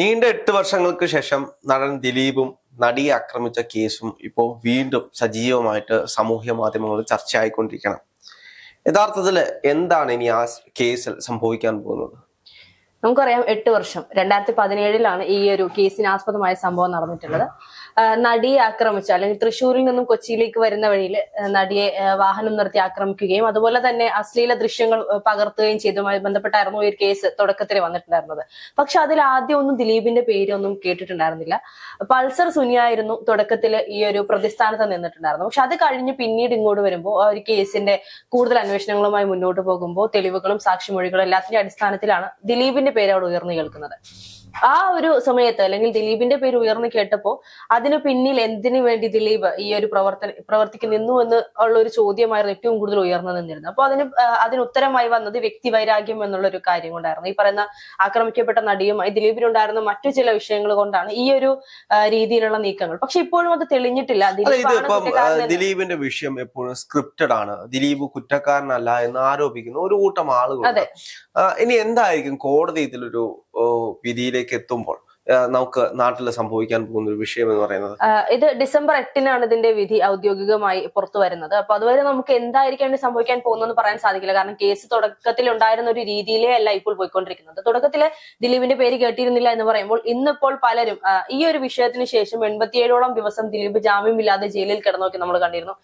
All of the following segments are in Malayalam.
നീണ്ട എട്ട് വർഷങ്ങൾക്ക് ശേഷം നടൻ ദിലീപും നടിയെ ആക്രമിച്ച കേസും ഇപ്പോൾ വീണ്ടും സജീവമായിട്ട് സാമൂഹ്യ മാധ്യമങ്ങളിൽ ചർച്ചയായിക്കൊണ്ടിരിക്കണം. യഥാർത്ഥത്തിൽ എന്താണ് ഇനി ആ കേസിൽ സംഭവിക്കാൻ പോകുന്നത്? നമുക്കറിയാം എട്ട് വർഷം. രണ്ടായിരത്തി പതിനേഴിലാണ് ഈ ഒരു കേസിന് ആസ്പദമായ സംഭവം നടന്നിട്ടുള്ളത്. നടിയെ ആക്രമിച്ചു. അല്ലെങ്കിൽ തൃശ്ശൂരിൽ നിന്നും കൊച്ചിയിലേക്ക് വരുന്ന വഴിയിൽ നടിയെ വാഹനം നിർത്തി ആക്രമിക്കുകയും അതുപോലെ തന്നെ അശ്ലീല ദൃശ്യങ്ങൾ പകർത്തുകയും ചെയ്തതുമായി ബന്ധപ്പെട്ടായിരുന്നു ഒരു കേസ് തുടക്കത്തിൽ വന്നിട്ടുണ്ടായിരുന്നത്. പക്ഷെ അതിൽ ആദ്യം ഒന്നും ദിലീപിന്റെ പേരൊന്നും കേട്ടിട്ടുണ്ടായിരുന്നില്ല. പൾസർ സുനിയായിരുന്നു തുടക്കത്തിൽ ഈ ഒരു പ്രതിസ്ഥാനത്ത് നിന്നിട്ടുണ്ടായിരുന്നു പക്ഷെ അത് കഴിഞ്ഞ് പിന്നീട് ഇങ്ങോട്ട് വരുമ്പോൾ ആ ഒരു കേസിന്റെ കൂടുതൽ അന്വേഷണങ്ങളുമായി മുന്നോട്ട് പോകുമ്പോൾ തെളിവുകളും സാക്ഷിമൊഴികളും എല്ലാത്തിന്റെ അടിസ്ഥാനത്തിലാണ് ദിലീപിന്റെ പേര് അവിടെ ഉയർന്നു കേൾക്കുന്നത്. ആ ഒരു സമയത്ത് അല്ലെങ്കിൽ ദിലീപിന്റെ പേര് ഉയർന്നു കേട്ടപ്പോ അതിനു പിന്നിൽ എന്തിനു വേണ്ടി ദിലീപ് ഈ ഒരു പ്രവർത്തന പ്രവർത്തിക്ക് നിന്നു എന്ന് ഉള്ള ഒരു ചോദ്യമായിരുന്നു ഏറ്റവും കൂടുതൽ ഉയർന്നു നിന്നിരുന്നത്. അപ്പൊ അതിന് അതിന് ഉത്തരമായി വന്നത് വ്യക്തി വൈരാഗ്യം എന്നുള്ള ഒരു കാര്യം കൊണ്ടായിരുന്നു. ഈ പറയുന്ന ആക്രമിക്കപ്പെട്ട നടിയും ദിലീപിനുണ്ടായിരുന്ന മറ്റു ചില വിഷയങ്ങൾ കൊണ്ടാണ് ഈ ഒരു രീതിയിലുള്ള നീക്കങ്ങൾ. പക്ഷെ ഇപ്പോഴും അത് തെളിഞ്ഞിട്ടില്ല. ദിലീപിന്റെ വിഷയം എപ്പോഴും സ്ക്രിപ്റ്റഡ് ആണ്. ദിലീപ് കുറ്റക്കാരനല്ല എന്ന് ആരോപിക്കുന്ന. ഒരു കൂട്ടം ആളുകൾ അതെ. ഇനി എന്തായിരിക്കും കോടതി ഇതിലൊരു വിധിയിലേക്ക് എത്തുമ്പോൾ നമുക്ക് നാട്ടിൽ സംഭവിക്കാൻ പോകുന്ന ഒരു വിഷയം എന്ന് പറയുന്നത് ഇത് ഡിസംബർ എട്ടിനാണ് ഇതിന്റെ വിധി ഔദ്യോഗികമായി പുറത്തു വരുന്നത്. അപ്പൊ അതുവരെ നമുക്ക് എന്തായിരിക്കും സംഭവിക്കാൻ പോകുന്നതെന്ന് പറയാൻ സാധിക്കില്ല. കാരണം കേസ് തുടക്കത്തിൽ ഉണ്ടായിരുന്ന ഒരു രീതിയിലേ അല്ല ഇപ്പോൾ പോയിക്കൊണ്ടിരിക്കുന്നത്. തുടക്കത്തിലെ ദിലീപിന്റെ പേര് കേട്ടിരുന്നില്ല എന്ന് പറയുമ്പോൾ ഇന്നിപ്പോൾ പലരും ഈ ഒരു വിഷയത്തിന് ശേഷം എൺപത്തിയേഴോളം ദിവസം ദിലീപ് ജാമ്യമില്ലാതെ ജയിലിൽ കിടന്നൊക്കെ നമ്മൾ കണ്ടിരുന്നു.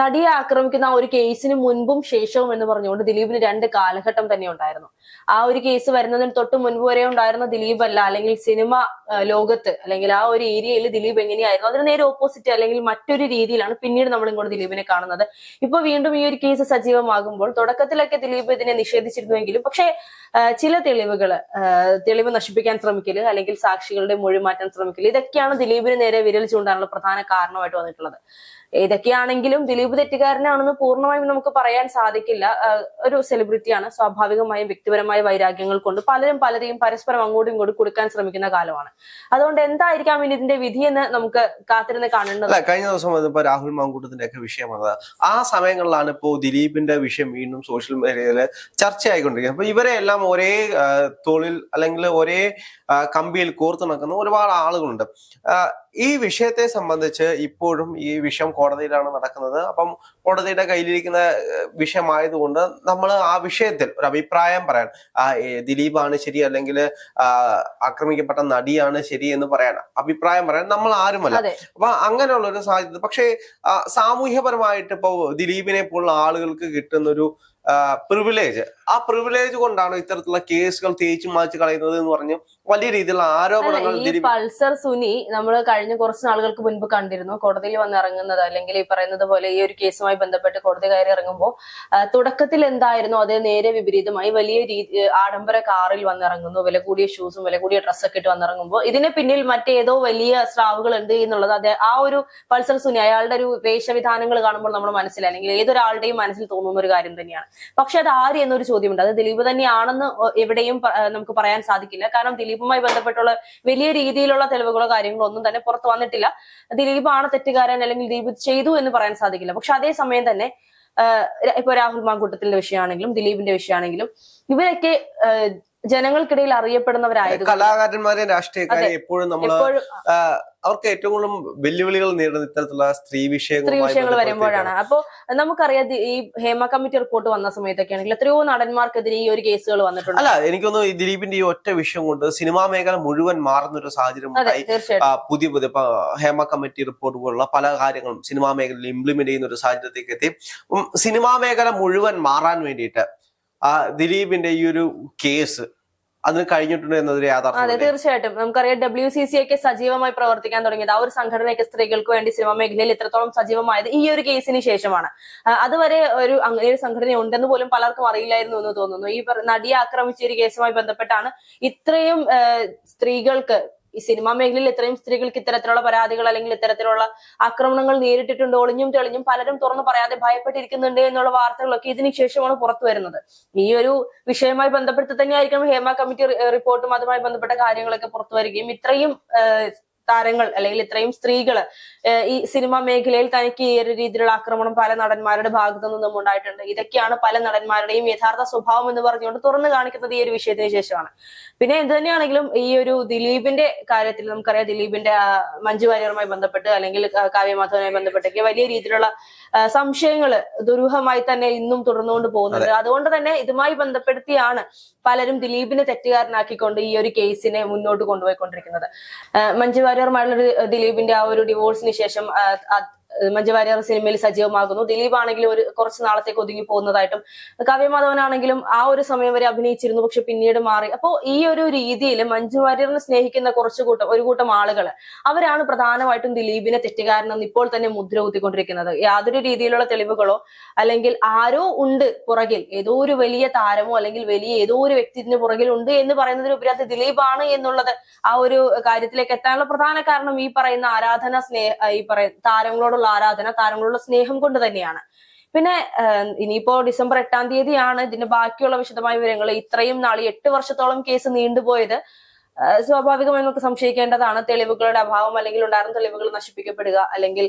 നടിയെ ആക്രമിക്കുന്ന ആ ഒരു കേസിന് മുൻപും ശേഷവും എന്ന് പറഞ്ഞുകൊണ്ട് ദിലീപിന് രണ്ട് കാലഘട്ടം തന്നെ ഉണ്ടായിരുന്നു. ആ ഒരു കേസ് വരുന്നതിന് തൊട്ട് മുൻപ് വരെ ഉണ്ടായിരുന്ന ദിലീപ് അല്ല അല്ലെങ്കിൽ സിനിമ ലോകത്ത് അല്ലെങ്കിൽ ആ ഒരു ഏരിയയിൽ ദിലീപ് എങ്ങനെയായിരുന്നു? അതിന് നേരെ ഓപ്പോസിറ്റ് അല്ലെങ്കിൽ മറ്റൊരു രീതിയിലാണ് പിന്നീട് നമ്മൾ ഇങ്ങോട്ട് ദിലീപിനെ കാണുന്നത്. ഇപ്പൊ വീണ്ടും ഈ ഒരു കേസ് സജീവമാകുമ്പോൾ തുടക്കത്തിലൊക്കെ ദിലീപ് ഇതിനെ നിഷേധിച്ചിരുന്നുവെങ്കിലും പക്ഷേ ചില തെളിവുകൾ തെളിവ് നശിപ്പിക്കാൻ ശ്രമിക്കൽ അല്ലെങ്കിൽ സാക്ഷികളുടെ മൊഴി മാറ്റാൻ ശ്രമിക്കൽ ഇതൊക്കെയാണ് ദിലീപിന് നേരെ വിരൽ ചൂണ്ടാനുള്ള പ്രധാന കാരണമായിട്ട് വന്നിട്ടുള്ളത്. ഇതൊക്കെയാണെങ്കിലും ദിലീപ് തെറ്റുകാരനാണെന്ന് പൂർണമായും നമുക്ക് പറയാൻ സാധിക്കില്ല. ഒരു സെലിബ്രിറ്റിയാണ് സ്വാഭാവികമായും വ്യക്തിപരമായ വൈരാഗ്യങ്ങൾ കൊണ്ട് പലരും പലരെയും പരസ്പരം അങ്ങോട്ടും ഇങ്ങോട്ടും കൊടുക്കാൻ ശ്രമിക്കുന്ന കാലമാണ്. അതുകൊണ്ട് എന്തായിരിക്കാം ഇനി ഇതിന്റെ വിധി എന്ന് നമുക്ക് കാത്തിരുന്ന് കാണേണ്ടത്? കഴിഞ്ഞ ദിവസം ഇപ്പൊ രാഹുൽ മാങ്കൂട്ടത്തിന്റെ ഒക്കെ വിഷയം വന്നത് ആ സമയങ്ങളിലാണ് ഇപ്പോ ദിലീപിന്റെ വിഷയം വീണ്ടും സോഷ്യൽ മീഡിയയിൽ ചർച്ചയായിക്കൊണ്ടിരിക്കുന്നത്. അപ്പൊ ഇവരെ എല്ലാം ഒരേ തൊഴിൽ അല്ലെങ്കിൽ ഒരേ കമ്പിയിൽ കോർത്തു നടക്കുന്ന ഒരുപാട് ആളുകളുണ്ട്. ഈ വിഷയത്തെ സംബന്ധിച്ച് ഇപ്പോഴും ഈ വിഷയം കോടതിയിലാണ് നടക്കുന്നത്. അപ്പം കോടതിയുടെ കയ്യിലിരിക്കുന്ന വിഷയമായതുകൊണ്ട് നമ്മൾ ആ വിഷയത്തിൽ ഒരു അഭിപ്രായം പറയാൻ ആ ദിലീപാണ് ശരി അല്ലെങ്കിൽ ആക്രമിക്കപ്പെട്ട നടിയാണ് ശരി എന്ന് പറയാൻ അഭിപ്രായം പറയാൻ നമ്മൾ ആരുമല്ല. അപ്പൊ അങ്ങനെയുള്ള ഒരു സാഹചര്യം പക്ഷേ സാമൂഹ്യപരമായിട്ട് ഇപ്പോൾ ദിലീപിനെ പോലുള്ള ആളുകൾക്ക് കിട്ടുന്ന ഒരു പ്രിവിലേജ് ആ പ്രിവിലേജ് കൊണ്ടാണ് ഇത്തരത്തിലുള്ള കേസുകൾ തേച്ചു മാച്ച് കളയുന്നത് എന്ന് പറഞ്ഞ് വലിയ രീതിയിലുള്ള ആരോപണങ്ങൾ ഈ പൾസർ സുനി നമ്മൾ കഴിഞ്ഞ കുറച്ച് നാളുകൾക്ക് മുൻപ് കണ്ടിരുന്നു. കോടതിയിൽ വന്ന് ഇറങ്ങുന്നത് അല്ലെങ്കിൽ ഈ പറയുന്നത് പോലെ ഈ ഒരു കേസുമായി ബന്ധപ്പെട്ട് കോടതി കയറി ഇറങ്ങുമ്പോൾ തുടക്കത്തിൽ എന്തായിരുന്നു? അതേ നേരെ വിപരീതമായി വലിയ രീതി ആഡംബര കാറിൽ വന്നിറങ്ങുന്നു വില കൂടിയ ഷൂസും വില കൂടിയ ഡ്രസ്സൊക്കെ ഇട്ട് വന്നിറങ്ങുമ്പോൾ ഇതിന് പിന്നിൽ മറ്റേതോ വലിയ സ്രാവുകൾ ഉണ്ട് എന്നുള്ളത് അതെ ആ ഒരു പൾസർ സുനി അയാളുടെ ഒരു വേഷവിധാനങ്ങൾ കാണുമ്പോൾ നമ്മുടെ മനസ്സിൽ അല്ലെങ്കിൽ ഏതൊരാളുടെയും മനസ്സിൽ തോന്നുന്ന ഒരു കാര്യം തന്നെയാണ്. പക്ഷെ അത് ആര് എന്നൊരു ചോദ്യമുണ്ട്. അത് ദിലീപ് തന്നെയാണെന്ന് എവിടെയും നമുക്ക് പറയാൻ സാധിക്കില്ല. കാരണം ദിലീപുമായി ബന്ധപ്പെട്ടുള്ള വലിയ രീതിയിലുള്ള തെളിവുകളോ കാര്യങ്ങളോ ഒന്നും തന്നെ പുറത്തു വന്നിട്ടില്ല. ദിലീപാണ് തെറ്റുകാരൻ അല്ലെങ്കിൽ ദിലീപ് ചെയ്തു എന്ന് പറയാൻ സാധിക്കില്ല. പക്ഷെ അതേസമയം തന്നെ ഇപ്പൊ രാഹുൽ മാങ്കൂട്ടത്തിന്റെ വിഷയമാണെങ്കിലും ദിലീപിന്റെ വിഷയമാണെങ്കിലും ഇവരൊക്കെ ജനങ്ങൾക്കിടയിൽ അറിയപ്പെടുന്നവരായത് കലാകാരന്മാരെയും രാഷ്ട്രീയക്കാരെ എപ്പോഴും നമ്മൾ അവർക്ക് ഏറ്റവും കൂടുതൽ വെല്ലുവിളികൾ നേരിടുന്ന ഇത്തരത്തിലുള്ള സ്ത്രീ വിഷയങ്ങൾ. വരുമ്പോഴാണ്. അപ്പോ നമുക്കറിയാം ഈ ഹേമ കമ്മിറ്റി റിപ്പോർട്ട് വന്ന സമയത്തൊക്കെ ആണെങ്കിൽ എത്രയോ നടന്മാർക്കെതിരെ ഈ ഒരു കേസുകൾ വന്നിട്ടുണ്ട്. അല്ല എനിക്കൊന്ന് ഈ ദിലീപിന്റെ ഈ ഒറ്റ വിഷയം കൊണ്ട് സിനിമാ മേഖല മുഴുവൻ മാറുന്ന ഒരു സാഹചര്യം ഉണ്ടായി. പുതിയ പുതിയ ഹേമ കമ്മിറ്റി റിപ്പോർട്ട് പോലുള്ള പല കാര്യങ്ങളും സിനിമാ മേഖലയിൽ ഇംപ്ലിമെന്റ് ചെയ്യുന്ന ഒരു സാഹചര്യത്തേക്ക് എത്തി. സിനിമാ മേഖല മുഴുവൻ മാറാൻ വേണ്ടിയിട്ട് ദിലീപിന്റെ ഈ ഒരു കേസ് അതിന് കഴിഞ്ഞിട്ടുണ്ട് എന്നതൊരു അതെ തീർച്ചയായിട്ടും. നമുക്കറിയാം ഡബ്ല്യു സി സി ഒക്കെ സജീവമായി പ്രവർത്തിക്കാൻ തുടങ്ങിയത് ആ ഒരു സംഘടനയൊക്കെ സ്ത്രീകൾക്ക് വേണ്ടി സിനിമാ മേഖലയിൽ ഇത്രത്തോളം സജീവമായത് ഈ ഒരു കേസിന് ശേഷമാണ്. അതുവരെ ഒരു അങ്ങനെ ഒരു സംഘടന ഉണ്ടെന്ന് പോലും പലർക്കും അറിയില്ലായിരുന്നു എന്ന് തോന്നുന്നു. ഈ നടിയെ ആക്രമിച്ച ഒരു കേസുമായി ബന്ധപ്പെട്ടാണ് ഇത്രയും സ്ത്രീകൾക്ക് ഈ സിനിമാ മേഖലയിൽ ഇത്രയും സ്ത്രീകൾക്ക് ഇത്തരത്തിലുള്ള പരാതികൾ അല്ലെങ്കിൽ ഇത്തരത്തിലുള്ള ആക്രമണങ്ങൾ നേരിട്ടിട്ടുണ്ട് ഒളിഞ്ഞും തെളിഞ്ഞും പലരും തുറന്നു പറയാതെ ഭയപ്പെട്ടിരിക്കുന്നുണ്ട് എന്നുള്ള വാർത്തകളൊക്കെ ഇതിന് ശേഷമാണ് പുറത്തു വരുന്നത്. ഈ ഒരു വിഷയവുമായി ബന്ധപ്പെട്ട് തന്നെയായിരിക്കണം ഹേമ കമ്മിറ്റി റിപ്പോർട്ടും അതുമായി ബന്ധപ്പെട്ട കാര്യങ്ങളൊക്കെ പുറത്തു വരികയും ഇത്രയും താരങ്ങൾ അല്ലെങ്കിൽ ഇത്രയും സ്ത്രീകൾ ഈ സിനിമാ മേഖലയിൽ തനിക്ക് ഈ ഒരു രീതിയിലുള്ള ആക്രമണം പല നടന്മാരുടെ ഭാഗത്തു നിന്നും ഉണ്ടായിട്ടുണ്ട്. ഇതൊക്കെയാണ് പല നടന്മാരുടെയും യഥാർത്ഥ സ്വഭാവം എന്ന് പറഞ്ഞുകൊണ്ട് തുറന്നു കാണിക്കുന്നത് ഈ ഒരു വിഷയത്തിന് ശേഷമാണ്. പിന്നെ എന്ത് തന്നെയാണെങ്കിലും ഈ ഒരു ദിലീപിന്റെ കാര്യത്തിൽ നമുക്കറിയാം ദിലീപിന്റെ മഞ്ജു വാര്യറുമായി ബന്ധപ്പെട്ട് അല്ലെങ്കിൽ കാവ്യമാധവനുമായി ബന്ധപ്പെട്ടൊക്കെ വലിയ രീതിയിലുള്ള സംശയങ്ങൾ ദുരൂഹമായി തന്നെ ഇന്നും തുടർന്നുകൊണ്ട് പോകുന്നുണ്ട്. അതുകൊണ്ട് തന്നെ ഇതുമായി ബന്ധപ്പെടുത്തിയാണ് പലരും ദിലീപിനെ തെറ്റുകാരനാക്കിക്കൊണ്ട് ഈ ഒരു കേസിനെ മുന്നോട്ട് കൊണ്ടുപോയിക്കൊണ്ടിരിക്കുന്നത്. മഞ്ജു വാര്യറുമായുള്ള ഒരു ദിലീപിന്റെ ആ ഒരു ഡിവോഴ്സിന് ശേഷം മഞ്ജു വാര്യർ സിനിമയിൽ സജീവമാകുന്നു. ദിലീപ് ആണെങ്കിലും ഒരു കുറച്ച് നാളത്തേക്ക് ഒതുങ്ങി പോകുന്നതായിട്ടും കാവ്യമാധവനാണെങ്കിലും ആ ഒരു സമയം വരെ അഭിനയിച്ചിരുന്നു പക്ഷെ പിന്നീട് മാറി. അപ്പോ ഈ ഒരു രീതിയിൽ മഞ്ജു വാര്യറിനെ സ്നേഹിക്കുന്ന കുറച്ചു കൂട്ടം ഒരു കൂട്ടം ആളുകൾ അവരാണ് പ്രധാനമായിട്ടും ദിലീപിനെ തെറ്റുകാരനെന്ന് ഇപ്പോൾ തന്നെ മുദ്ര കുത്തിക്കൊണ്ടിരിക്കുന്നത്. യാതൊരു രീതിയിലുള്ള തെളിവുകളോ അല്ലെങ്കിൽ ആരോ ഉണ്ട് പുറകിൽ ഏതോ ഒരു വലിയ താരമോ അല്ലെങ്കിൽ വലിയ ഏതോ ഒരു വ്യക്തിന്റെ പുറകിൽ ഉണ്ട് എന്ന് പറയുന്നതിനുപരി അത് ആണ് എന്നുള്ളത് ആ ഒരു കാര്യത്തിലേക്ക് എത്താനുള്ള പ്രധാന കാരണം ഈ പറയുന്ന ആരാധന സ്നേഹ ഈ പറയുന്ന താരങ്ങളോടുള്ള ആരാധന താരങ്ങളോടുള്ള സ്നേഹം കൊണ്ട് തന്നെയാണ്. പിന്നെ ഇനിയിപ്പോ ഡിസംബർ എട്ടാം തീയതിയാണ് ഇതിന്റെ ബാക്കിയുള്ള വിശദമായ വിവരങ്ങൾ. ഇത്രയും ഈ എട്ട് വർഷത്തോളം കേസ് നീണ്ടുപോയത് സ്വാഭാവികമായി നമുക്ക് സംശയിക്കേണ്ടതാണ് തെളിവുകളുടെ അഭാവം അല്ലെങ്കിൽ ഉണ്ടായിരുന്ന തെളിവുകൾ നശിപ്പിക്കപ്പെടുക അല്ലെങ്കിൽ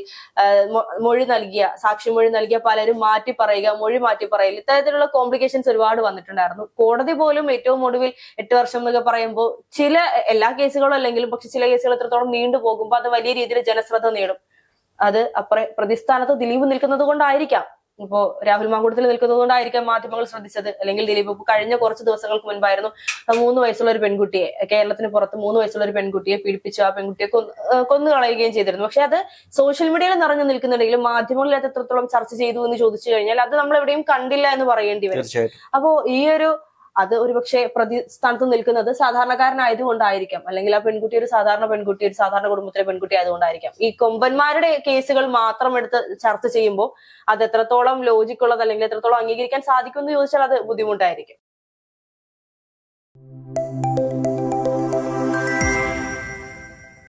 മൊഴി നൽകിയ സാക്ഷിമൊഴി നൽകിയ പലരും മാറ്റി പറയുക മൊഴി മാറ്റി പറയൽ ഇത്തരത്തിലുള്ള കോംപ്ലിക്കേഷൻസ് ഒരുപാട് വന്നിട്ടുണ്ടായിരുന്നു. കോടതി പോലും ഏറ്റവും ഒടുവിൽ എട്ട് വർഷം എന്നൊക്കെ പറയുമ്പോൾ ചില എല്ലാ കേസുകളും അല്ലെങ്കിലും പക്ഷെ ചില കേസുകൾ എത്രത്തോളം നീണ്ടു പോകുമ്പോൾ അത് വലിയ രീതിയിൽ ജനശ്രദ്ധ നേടും. അത് അപ്പുറം പ്രതിസ്ഥാനത്ത് ദിലീപ് നിൽക്കുന്നത് കൊണ്ടായിരിക്കാം. ഇപ്പോ രാഹുൽ മാങ്കൂട്ടത്തിൽ നിൽക്കുന്നത് കൊണ്ടായിരിക്കാം മാധ്യമങ്ങൾ ശ്രദ്ധിച്ചത്. അല്ലെങ്കിൽ ദിലീപ് ഇപ്പൊ കഴിഞ്ഞ കുറച്ച് ദിവസങ്ങൾക്ക് മുൻപായിരുന്നു മൂന്ന് വയസ്സുള്ള ഒരു പെൺകുട്ടിയെ കേരളത്തിന് പുറത്ത് മൂന്ന് വയസ്സുള്ള ഒരു പെൺകുട്ടിയെ പീഡിപ്പിച്ചു. ആ പെൺകുട്ടിയെ കൊന്നു കളയുകയും ചെയ്തിരുന്നു. പക്ഷെ അത് സോഷ്യൽ മീഡിയയിൽ നിറഞ്ഞു നിൽക്കുന്നുണ്ടെങ്കിലും മാധ്യമങ്ങളിൽ അത് എത്രത്തോളം ചർച്ച ചെയ്തു എന്ന് ചോദിച്ചു കഴിഞ്ഞാൽ അത് നമ്മൾ എവിടെയും കണ്ടില്ല എന്ന് പറയേണ്ടി വരും. അപ്പോ ഈ ഒരു അത് ഒരുപക്ഷെ പ്രതിസ്ഥാനത്ത് നിൽക്കുന്നത് സാധാരണക്കാരനായതുകൊണ്ടായിരിക്കാം. അല്ലെങ്കിൽ ആ പെൺകുട്ടി ഒരു സാധാരണ പെൺകുട്ടി ഒരു സാധാരണ കുടുംബത്തിലെ പെൺകുട്ടി ആയതുകൊണ്ടായിരിക്കാം. ഈ കൊമ്പന്മാരുടെ കേസുകൾ മാത്രം എടുത്ത് ചർച്ച ചെയ്യുമ്പോൾ അത് എത്രത്തോളം ലോജിക് ഉള്ളത് അല്ലെങ്കിൽ എത്രത്തോളം അംഗീകരിക്കാൻ സാധിക്കും എന്ന് ചോദിച്ചാൽ അത് ബുദ്ധിമുട്ടായിരിക്കും.